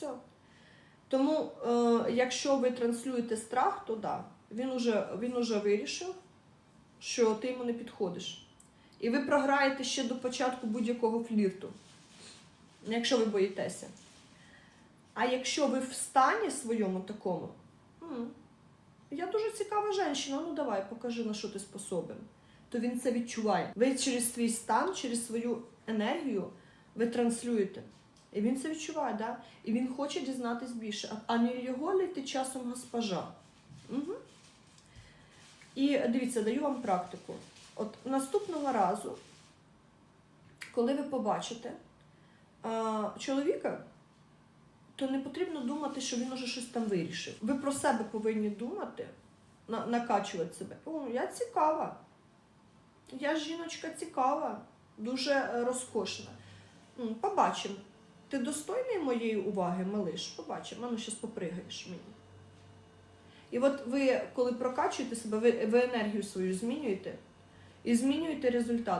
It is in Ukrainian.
Все. Тому, е, якщо ви транслюєте страх, то да, він уже, він уже вирішив, що ти йому не підходиш. І ви програєте ще до початку будь-якого флірту, якщо ви боїтеся. А якщо ви в стані своєму такому, я дуже цікава жінка, ну давай, покажи, на що ти способен, то він це відчуває. Ви через свій стан, через свою енергію ви транслюєте. І він це відчуває, да? і він хоче дізнатись більше. А, не його ли ти часом госпожа? Угу. І дивіться, даю вам практику. От наступного разу, коли ви побачите а, чоловіка, то не потрібно думати, що він уже щось там вирішив. Ви про себе повинні думати, на, накачувати себе. О, я цікава. Я жіночка цікава, дуже е, розкошна. Побачимо. Ти достойний моєї уваги, малиш? Побачимо, ну щас попригаєш мені. І от ви, коли прокачуєте себе, ви, ви енергію свою змінюєте і змінюєте результат.